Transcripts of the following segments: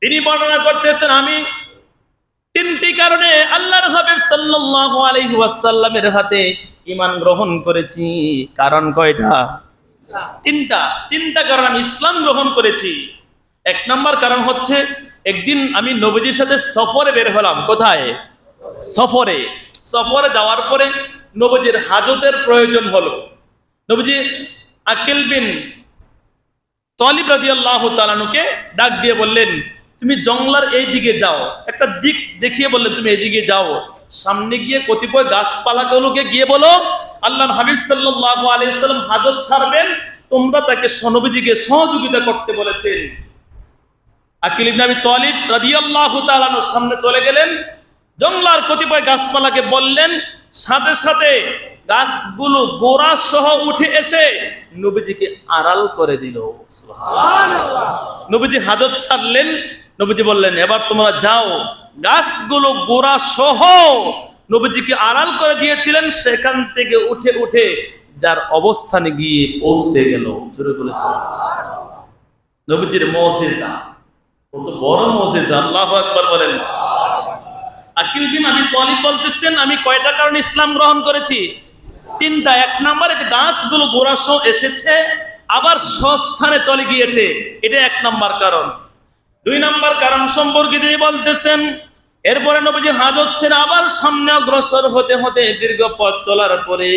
তিনি বর্ণনা করতেছেন, আমি তিনটি কারণে আল্লাহর হাবিব হাতে গ্রহণ করেছি। কারণ কয়টা? তিনটা। তিনটা কারণ আমি ইসলাম গ্রহণ করেছি। এক নম্বর কারণ হচ্ছে, একদিন আমি নবীজির সাথে সফরে বের হলাম। কোথায়? সফরে। সফরে যাওয়ার পরে নবীজির হাজতের প্রয়োজন হলো। নবীজি আকিল বিন তলিব রাদিয়াল্লাহু তালানুকে ডাক দিয়ে বললেন, তুমি জংলার এই দিকে যাও। একটা দিক দেখিয়ে বললেন তুমি এইদিকে যাও। সামনে গিয়ে কতিপয় গাছপালাগুলোকে গিয়ে বলো। আল্লাহ হাবিব সাল্লাল্লাহু আলাইহি সাল্লাম হাজত ছাড়বেন। তোমরা তাকে সনবীজিকে সহযোগিতা করতে বলেছেন। সামনে চলে গেলেন। জংলার কতিপয় গাছপালাকে বললেন, সাথে সাথে গাছগুলো গোড়া সহ উঠে এসে নবীজিকে আড়াল করে দিল। নবীজি হাজত ছাড়লেন। নবীজি বললেন এবার তোমরা যাও গাছগুলো গোড়া সহ নবীজিকে আড়াল করে দিয়েছিলেন সেখান থেকে উঠে উঠে যার অবস্থানে গিয়ে পৌঁছে গেল। জোরে বলেছে নবীজির মজেজা কত বড় মজেজা আল্লাহ একবার বলেন। আকিল বিন আমি তলিব বলতেছেন আমি কয়টা কারণে ইসলাম গ্রহণ করেছি? তিনটা, এক নম্বরে যে গাছগুলো গোড়াস এসেছে, আবার সস্থানে চলে গিয়েছে, এটা এক নম্বর কারণ। দুই নম্বর কারণ সম্পর্কে তিনি বলতেছেন, এরপরে নবীজি হাজত ছেড়ে আবার সামনে অগ্রসর হতে হতে দীর্ঘ পথ চলার পরে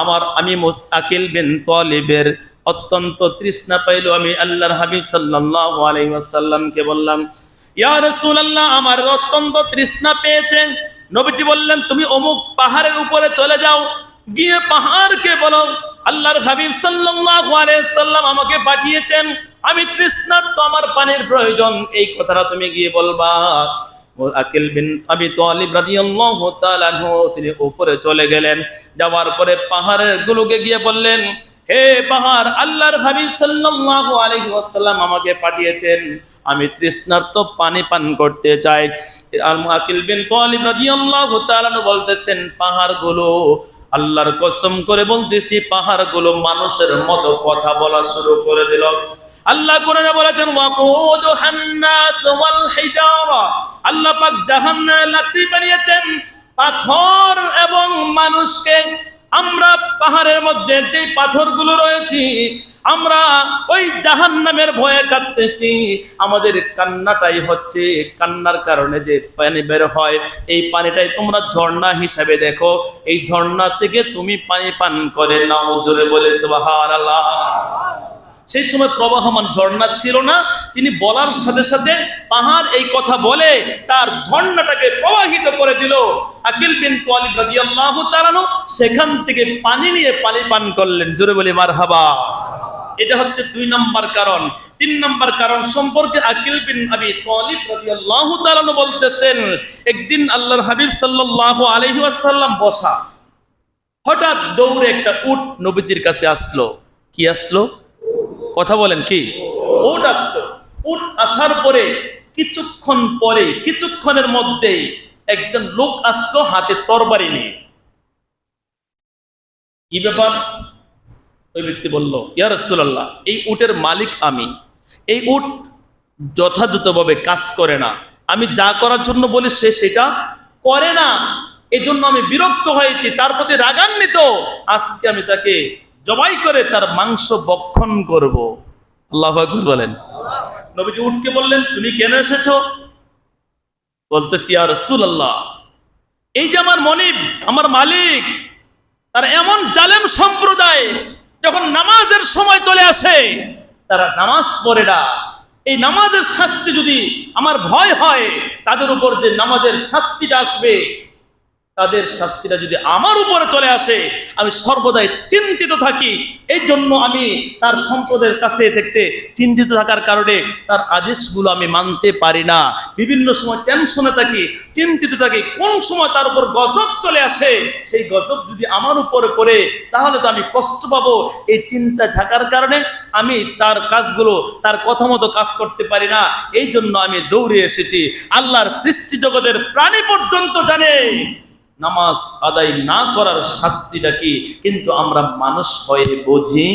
আমার আমি মুস্তাকিল বিন তলিবের অত্যন্ত তৃষ্ণা পাইল, আমি আল্লাহর হাবিব সাল্লাল্লাহু আলাইহি ওয়াসাল্লামকে বললাম, ইয়া রাসূলুল্লাহ, আমার অত্যন্ত তৃষ্ণা পেয়েছে। নবীজি বললেন, তুমি অমুক পাহাড়ের উপরে চলে যাও গিয়ে পাহাড়কে বলো, আল্লাহর হাবিব সাল্লাম আমাকে পাঠিয়েছেন। আমি তৃষ্ণার্ত, আমার পানির প্রয়োজন। এই কথাটা তুমি গিয়ে বলবা। আকিল বিন তিনি উপরে চলে গেলেন। যাওয়ার পরে পাহাড়ের গুলোকে গিয়ে বললেন হে পাহাড় আল্লাহর হাবিব সাল্লাল্লাহু আলাইহি ওয়াসাল্লাম আমাকে পাঠিয়েছেন। আমি তৃষ্ণার্ত পানি পান করতে চাই। আল আকিল বিন তালিব রাদিয়াল্লাহু তাআলা বলতেছেন, পাহাড়গুলো আল্লাহর কসম করে বলতেছি, পাহাড়গুলো মানুষের মতো কথা বলা শুরু করে দিল। আল্লাহ কোরআনে বলেছেন, ওয়াকুদু হান্নাস ওয়াল হিজারা। আল্লাহ পাক জাহান্নামে লাকড়ি বানিয়েছেন, পাথর এবং মানুষকে আমরা পাহাড়ের মধ্যে যে পাথরগুলো রয়েছি, আমরা ওই জাহান্নামের ভয়ে কাঁদতেছি। আমাদের কান্নাটাই হচ্ছে কান্নার কারণে যে পানি বের হয়। এই পানিটাই তোমরা ঝর্ণা হিসাবে দেখো। এই ঝর্ণা থেকে তুমি পানি পান করে নাও, জোরে বলে সেই সময় প্রবাহমান ঝর্ণা ছিল না। তিনি বলার সাথে সাথে পাহাড় এই কথা বলে, তার ঝর্ণাটাকে প্রবাহিত করে দিল। আকিল বিন তোয়ালিব রাদিয়াল্লাহু তাআলা সেখান থেকে পানি নিয়ে পানি পান করলেন। জোরে বলে, মারহাবা। এটা হচ্ছে দুই নম্বর কারণ। তিন নাম্বার কারণ সম্পর্কে আকিল বিন আবি তালিব রাদিয়াল্লাহু তাআলা বলতেছেন, একদিন আল্লাহর হাবিব সাল্লাল্লাহু আলাইহি ওয়াসাল্লাম বসা, হঠাৎ দৌড়ে একটা উট নবীজির কাছে আসলো। কি আসলো? কথা বলেন কি? উট আসলো। উট আসার পরে কিছুক্ষণ পরে, কিছুক্ষণের মধ্যেই একজন লোক আসলো, হাতে তরবারি নিয়ে। কি ব্যাপার? ওই ব্যক্তি বলল, ইয়া রাসূলুল্লাহ, এই উটের মালিক আমি। এই উট যথাযথভাবে কাজ করে না। আমি যা করার জন্য বলি সে সেটা করে না। এজন্য আমি বিরক্ত হয়েছি, তার প্রতি রাগান্বিত। আজকে আমি তাকে জবাই করে তার মাংস বক্ষণ করব। আল্লাহ বলেন। নবীজি উঠকে বললেন, তুমি কেন এসেছ? বলতেছি আর রসুল্লাহ এই যে আমার মনিব, আমার মালিক, তার এমন জালেম সম্প্রদায় যখন নামাজের সময় চলে আসে, তারা নামাজ পড়ে না। এই নামাজের শাস্তি যদি আমার ভয় হয়, তাদের উপর যে নামাজের শাস্তিটা আসবে তাদের শাস্তিটা যদি আমার উপরে চলে আসে, আমি সর্বদাই চিন্তিত থাকি। এই জন্য আমি তার সম্পদের কাছে থাকতে চিন্তিত থাকার কারণে তার আদেশগুলো আমি মানতে পারি না। বিভিন্ন সময় টেনশনে থাকি, চিন্তিত থাকি, কোন সময় তার উপর গজব চলে আসে, সেই গজব যদি আমার উপরে পড়ে, তাহলে তো আমি কষ্ট পাবো। এই চিন্তায় থাকার কারণে আমি তার কাজগুলো, তার কথা মতো কাজ করতে পারি না। এই জন্য আমি দৌড়ে এসেছি। আল্লাহর সৃষ্টি জগতের প্রাণী পর্যন্ত জানে। নামাজ আদায় না করার শাস্তিটা কি? কিন্তু আমরা মানুষ হয়ে বুঝি